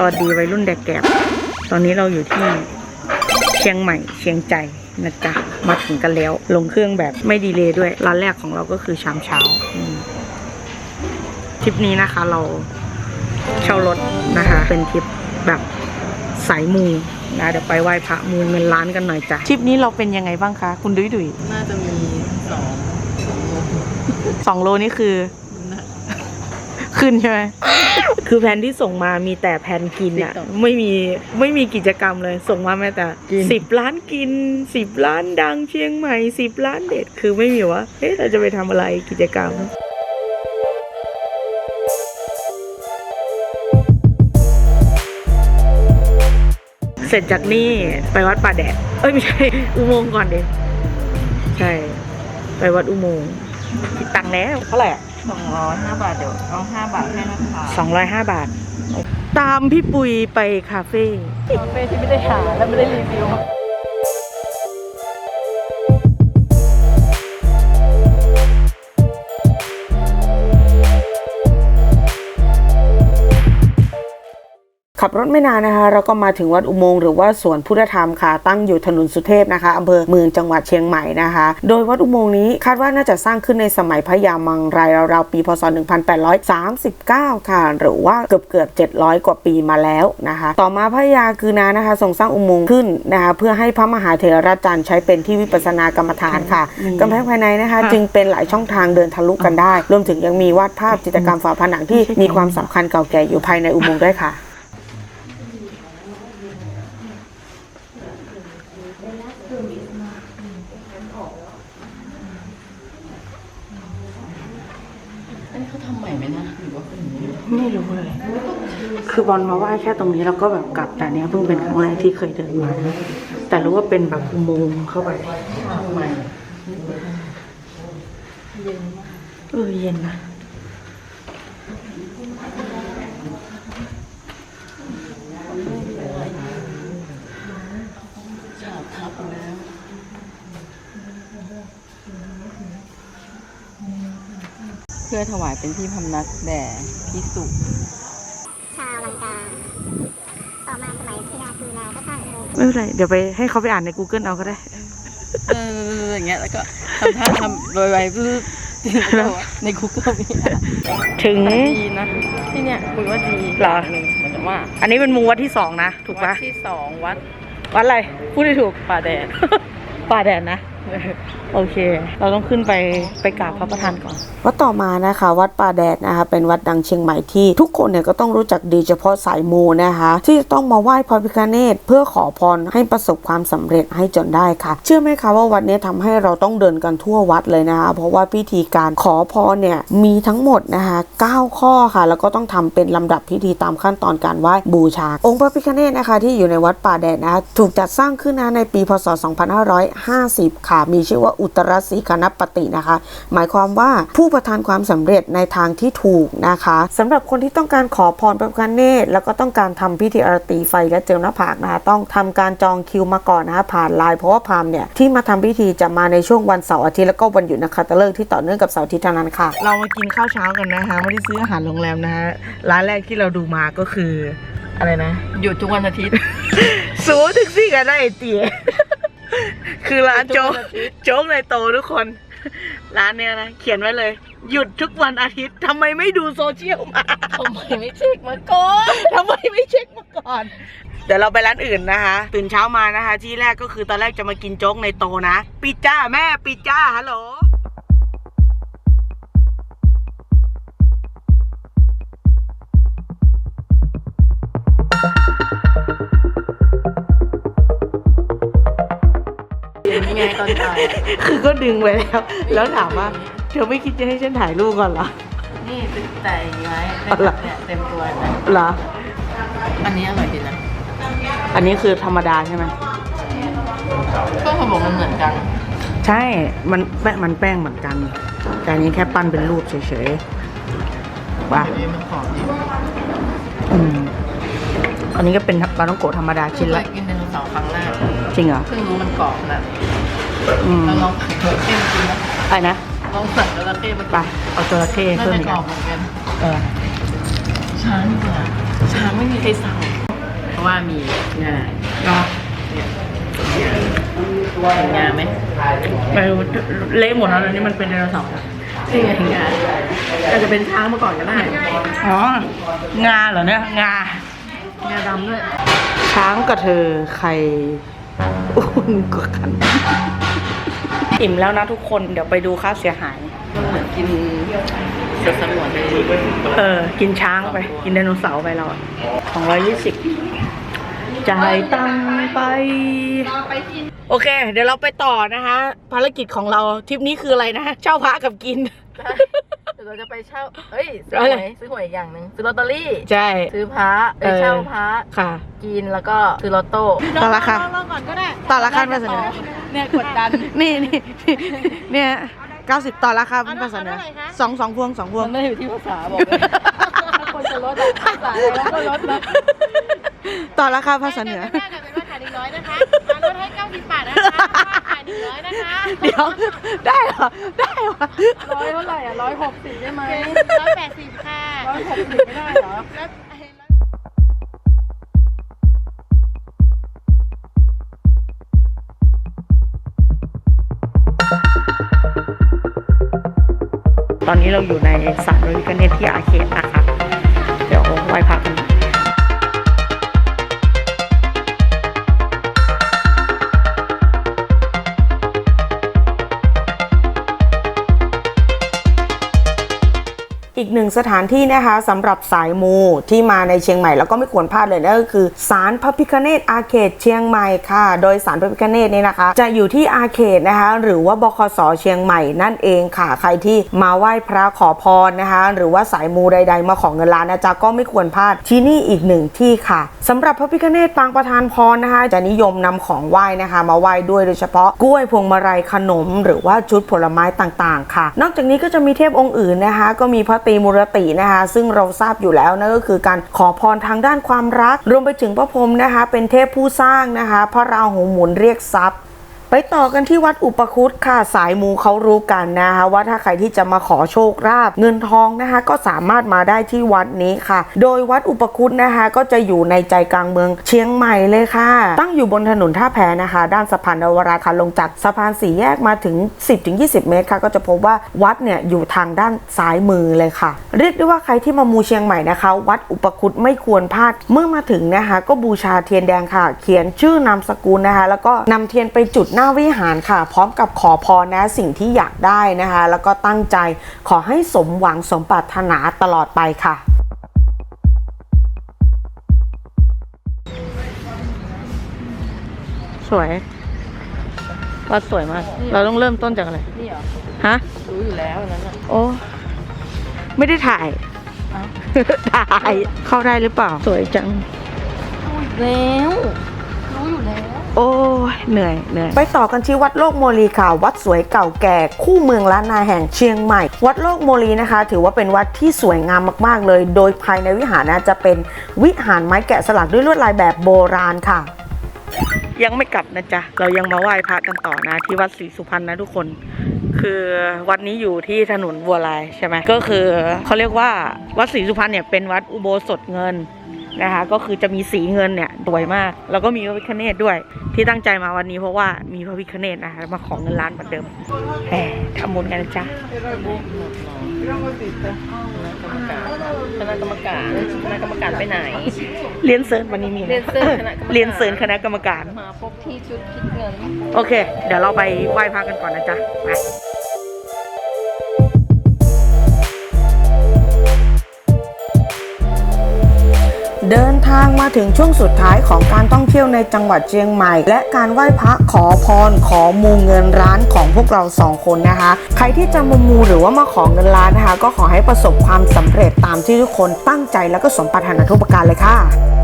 สวัสดีวัยรุ่นแดกแกบตอนนี้เราอยู่ที่เชียงใหม่เชียงใจนะจ๊ะมาถึงกันแล้ว ลงเครื่องแบบไม่ดีเลยด้วย ร้านแรกของเราก็คือชามเช้าอืมทริปนี้นะคะ เราเช่ารถนะคะ เป็นทริปแบบสายมูนะเดี๋ยวไปไหว้พระมูเงินล้านกันหน่อยจ้ะทริปนี้เราเป็นยังไงบ้างคะ คุณดุยดุยน่าจะมีสองสองโลสองโลนี่คือนะ ขึ้นใช่ไหม คือแผนที่ส่งมามีแต่แผนกินอะ TikTok ไม่มีไม่มีกิจกรรมเลย ส่งมาแม้แต่กิน สิบล้านกินสิบล้านดังเชียงใหม่สิบล้านเด็ดคือไม่มีว่าเอ๊ะเราจะไปทำอะไรกิจกรรม เสร็จจากนี่ไปวัดป่าแดด เอ้ยไม่ใช่ อุโมงค์ก่อนเด็ใช่ ไปวัดอุโมงค์คิดตังค์แล้วเท่าไหร่อะ สองร้อยห้าบาทเดี๋ยวเอาห้าบาทให้นะคะสองร้อยห้าบาท ตามพี่ปุยไปคาเฟ่ คาเฟ่ที่ไม่ได้หาและไม่ได้รีวิว ขับรถไม่นานนะคะ เราก็มาถึงวัดอุโมงค์หรือว่าสวนพุทธธรรมค่ะ ตั้งอยู่ถนนสุเทพนะคะอำเภอเมืองจังหวัดเชียงใหม่นะคะ โดยวัดอุโมงค์นี้คาดว่าน่าจะสร้างขึ้นในสมัยพระยามังรายราวๆปีพศ 1839 ค่ะ หรือว่าเกือบเกือบๆ700 กว่าปีมาแล้วนะคะ ต่อมาพระยาคือนานะคะทรงสร้างอุโมงค์ขึ้นนะคะเพื่อให้พระมหาเถรราจารย์ใช้เป็นที่วิปัสสนากรรมฐานค่ะกำแพงภายในนะคะ จึงเป็นหลายช่องทางเดินทะลุกันได้ รวมถึงยังมีวาดภาพจิตรกรรมฝาผนังที่มีความสำคัญเก่าแก่อยู่ภายในอุโมงค์ด้วยค่ะ อันนี้เขาทำใหม่ไหมนะหรือว่าเป็นอย่างนี้ไม่รู้เลย คือบอลมาไหว้แค่ตรงนี้แล้วก็แบบกลับแต่เนี้ยเพิ่งเป็นครั้งแรกที่เคยเดินมา แต่รู้ว่าเป็นแบบอุโมงค์เข้าไปทำใหม่เออเย็นนะ ฉาบทับแล้ว เพื่อถวายเป็นที่พำนักแด่พิสุชาวลังกา ต่อมาสมัยพญาคือนาก็สร้างอุโมงค์ไม่เป็นไร เดี๋ยวไปให้เขาไปอ่านใน Google เอาก็ได้ เอออย่างเงี้ยแล้วก็ทำท่าทำโดยไว้ปึ๊บแล้วก็ในคุกก็มีถึงดีนะที่เนี่ยคุยว่าดีเหรอหนึ่งเหมือนกับว่า อันนี้เป็นมูวัดที่สองนะ ถูกวัปะดที่สองวัด วัดอะไร พูดได้ถูกป่าแดดป่าแดดนะ โอเค เราต้องขึ้นไปไปกราบพระประธานก่อน วัดต่อมานะคะ วัดป่าแดดนะคะ เป็นวัดดังเชียงใหม่ที่ทุกคนเนี่ยก็ต้องรู้จักดีเฉพาะสายมูนะคะ ที่ต้องมาไหว้พระพิฆเนศเพื่อขอพรให้ประสบความสำเร็จให้จนได้ค่ะ เชื่อไหมคะว่าวัดนี้ทำให้เราต้องเดินกันทั่ววัดเลยนะคะ เพราะว่าพิธีการขอพรเนี่ยมีทั้งหมดนะคะ 9 ข้อค่ะ แล้วก็ต้องทำเป็นลำดับพิธีตามขั้นตอนการไหว้บูชา องค์พระพิฆเนศนะคะ ที่อยู่ในวัดป่าแดดนะคะถูกจัดสร้างขึ้นนะในปีพศ 2550ค่ะ มีชื่อว่าอุตรสีคณปฏินะคะ หมายความว่าผู้ประทานความสำเร็จในทางที่ถูกนะคะสำหรับคนที่ต้องการขอพรพระพิฆเนศแล้วก็ต้องการทำพิธีอารตีไฟและเจิมหน้าผากนะคะ ต้องทำการจองคิวมาก่อนนะคะผ่านไลน์เพราะว่าพามเนี่ยที่มาทำพิธีจะมาในช่วงวันเสาร์อาทิตย์แล้วก็วันหยุดนะคะตะเลิกที่ต่อเนื่องกับเสาร์อาทิตย์เท่านั้นค่ะ เรามากินข้าวเช้ากันนะคะไม่ได้ซื้ออาหารโรงแรมนะคะร้านแรกที่เราดูมาก็คืออะไรนะหยุดทุกวันอาทิตย์ สูถึงสี่กันได้เตี๋ย คือร้านโจ๊กทุกวันอาทิตย์โจ๊กในโตทุกคน ร้านเนี้ยนะเขียนไว้เลย หยุดทุกวันอาทิตย์ทำไมไม่ดูโซเชียลมาทำไมไม่เช็คมาก่อนทำไมไม่เช็คมาก่อน เดี๋ยวเราไปร้านอื่นนะคะ ตื่นเช้ามานะคะ ที่แรกก็คือตอนแรกจะมากินโจ๊กในโตนะ ปิดจ้าแม่ปิดจ้าฮัลโหล ไงตอนถ่ายอะคือก็ดึงไว้แล้ว แล้วถามว่า เธอไม่คิดจะให้ฉันถ่ายรูปก่อนเหรอ นี่ติดแต่อย่างนี้ไว้อะไรเนี่ยเต็มตัวเลยเหรอ อันนี้อร่อยดีนะอันนี้คือธรรมดาใช่ไหมก็เขาบอกมันเหมือนกันใช่ มันแป้งมันแป้งเหมือนกัน แต่อันนี้แค่ปั้นเป็นรูปเฉยๆว่าอันนี้มันหอมดีอืม อันนี้ก็เป็นปลาต้องโกะธรรมดาชิ้นเคละ ยกินไดโนเสาร์ครั้งแรกจริงเหรอ เพิ่งรู้มันกรอบนะ อืมเราลองสั่งจระเข้มากินนะไปนะ ลองสั่งจระเข้มาไป เอาจระเข้น่าเพิ่มจะอีกกรอัอนบเหมือนกันเออช้างดีกว่าช้างไม่มีใครสั่งราะว่ามีงาเนาะเนี่ยเห็นงาไหมไม่รู้เละหมดแล้วแล้วนี่มันเป็นไดโนเสาร์อะนี่ไงงาอาจจะเป็นช้างมาก่อนก็ได้อ๋อ งาเหรอเนี่ย งา งาดำด้วย ช้างกับเธอใครอุ่นกว่ากัน อิ่มแล้วนะทุกคนเดี๋ยวไปดูค่าเสียหายมันเหมือนกินเสือสงวนเลยเออ กินช้างไป กินไดโนเสาร์ไปเราสองร้อยยี่สิบจ่ายตังค์ไป โอเค เดี๋ยวเราไปต่อนะคะ ภารกิจของเราทริปนี้คืออะไรนะ เช่าพระกับกินเดี๋ยวเราจะไปเช่า เอ้ย ซื้ออะไรหวยซื้อหวยอีกอย่างหนึ่งซื้อลอตเตอรี่ ใช่ ซื้อพระเอ้ยเออเช่าพระค่ะ กินแล้วก็ซื้อลอตโต้ต่อราคาลองก่อนก็ได้ต่อราคามาเสนอ เนี่ยกดดัน นี่นี่เนี่ยเก้าสิบต่อราคามาเสนอสองสองพวงสองพวงมันไม่ได้อยู่ที่ภาษาบอกเลยถ้าคนจะลดอะภาษาอะไรแล้วก็ลดนะต่อราคาภาษาเหนือแม่กับเป็นว่าขายหนึ่งร้อยนะคะมาลดให้เก้าสิบบาทนะคะขายหนึ่งร้อยนะคะเดี๋ยวได้เหรอได้เหรอร้อยเท่าไหร่อะร้อยหกสิบได้ไหมร้อยแปดสิบค่ะร้อยหกสิบไม่ได้เหรอ ตอนนี้เราอยู่ในสารวิกเนตที่อาเขตนะคะ เดี๋ยวไหว้พระ อีกหนึ่งสถานที่นะคะสำหรับสายมูที่มาในเชียงใหม่แล้วก็ไม่ควรพลาดเลยนั่นก็คือศาลพระพิคเนตอาเขตเชียงใหม่ค่ะ โดยศาลพระพิคเนตนี่นะคะ จะอยู่ที่อาเขตนะคะ หรือว่าบคสเชียงใหม่นั่นเองค่ะ ใครที่มาไหว้พระขอพรนะคะ หรือว่าสายมูใด ๆ มาของเงินล้านนะจ๊ะก็ไม่ควรพลาดที่นี่อีกหนึ่งที่ค่ะสำหรับพระพิคเนตปางประธานพรนะคะ จะนิยมนำของไหว้นะคะ มาไหว้ด้วยโดยเฉพาะกล้วยพวงมาลัยขนม หรือว่าชุดผลไม้ต่างๆ ค่ะ นอกจากนี้ก็จะมีเทพองค์อื่นนะคะ ก็มีพระตรีมุรตินะคะ ซึ่งเราทราบอยู่แล้วนั่นก็คือการขอพรทางด้านความรัก รวมไปถึงพระพรหมนะคะ เป็นเทพผู้สร้างนะคะ พระราหูหมุนเรียกทรัพย์ ไปต่อกันที่วัดอุปคุตค่ะสายมูเขารู้กันนะคะว่าถ้าใครที่จะมาขอโชคลาภเงินทองนะคะ ก็สามารถมาได้ที่วัดนี้ค่ะ โดยวัดอุปคุตนะคะ ก็จะอยู่ในใจกลางเมืองเชียงใหม่เลยค่ะ ตั้งอยู่บนถนนท่าแพนะคะ ด้านสะพานนวราค่ะลงจากสะพานสี่แยกมาถึง 10-20 เมตรค่ะ ก็จะพบว่าวัดเนี่ยอยู่ทางด้านซ้ายมือเลยค่ะ เรียกได้ว่าใครที่มามูเชียงใหม่นะคะ วัดอุปคุตไม่ควรพลาดเมื่อมาถึงนะคะ ก็บูชาเทียนแดงค่ะ เขียนชื่อนามสกุลนะคะ แล้วก็นำเทียนไปจุดหน้าวิหารค่ะ พร้อมกับขอพรนะสิ่งที่อยากได้นะคะ แล้วก็ตั้งใจขอให้สมหวังสมปรารถนาตลอดไปค่ะสวยวัดสวยมาก เราต้องเริ่มต้นจากอะไร นี่เหรอ ฮะ รู้อยู่แล้วอันนั้นอะ โอ้ ไม่ได้ถ่ายเอ้าถ่าย เข้าได้หรือเปล่า สวยจัง รู้อีกแล้ว รู้อยู่แล้ว โอ้ยเหนื่อยเหนื่อยไปต่อกันที่วัดโลกโมลีค่ะ วัดสวยเก่าแก่คู่เมืองล้านนาแห่งเชียงใหม่ วัดโลกโมลีนะคะ ถือว่าเป็นวัดที่สวยงามมากๆเลย โดยภายในวิหารนะจะเป็นวิหารไม้แกะสลักด้วยลวดลายแบบโบราณค่ะ ยังไม่กลับนะจ๊ะ เรายังมาไหว้พระกันต่อนะ ที่วัดศรีสุพรรณนะทุกคนคือวัดนี้อยู่ที่ถนนบัวลายใช่ไหมก็คือเขาเรียกว่าวัดศรีสุพรรณเนี่ยเป็นวัดอุโบสถเงิน นะคะ ก็คือจะมีสีเงินเนี่ยสวยมาก แล้วก็มีพระพิฆเนศด้วย ที่ตั้งใจมาวันนี้เพราะว่ามีพระพิฆเนศนะคะมาของเงินล้านเหมือนเดิมแหมทำบุญกันนะจ๊ะคณะกรรมการคณะกรรมการไปไหน เรียนเซิร์นวันนี้มีเรียนเซิร์นคณะกรรมการเรียนเซิร์นคณะกรรมการมาพบที่ชุดคิดเงิน โอเค เดี๋ยวเราไปไหว้พระกันก่อนนะจ๊ะไป ทางมาถึงช่วงสุดท้ายของการท่องเที่ยวในจังหวัดเชียงใหม่ และการไหว้พระขอพรขอมูเงินร้านของพวกเราสองคนนะคะ ใครที่จะมูมูหรือว่ามาขอเงินร้านนะคะ ก็ขอให้ประสบความสำเร็จตามที่ทุกคนตั้งใจแล้วก็สมปรารถนาทุกประการเลยค่ะ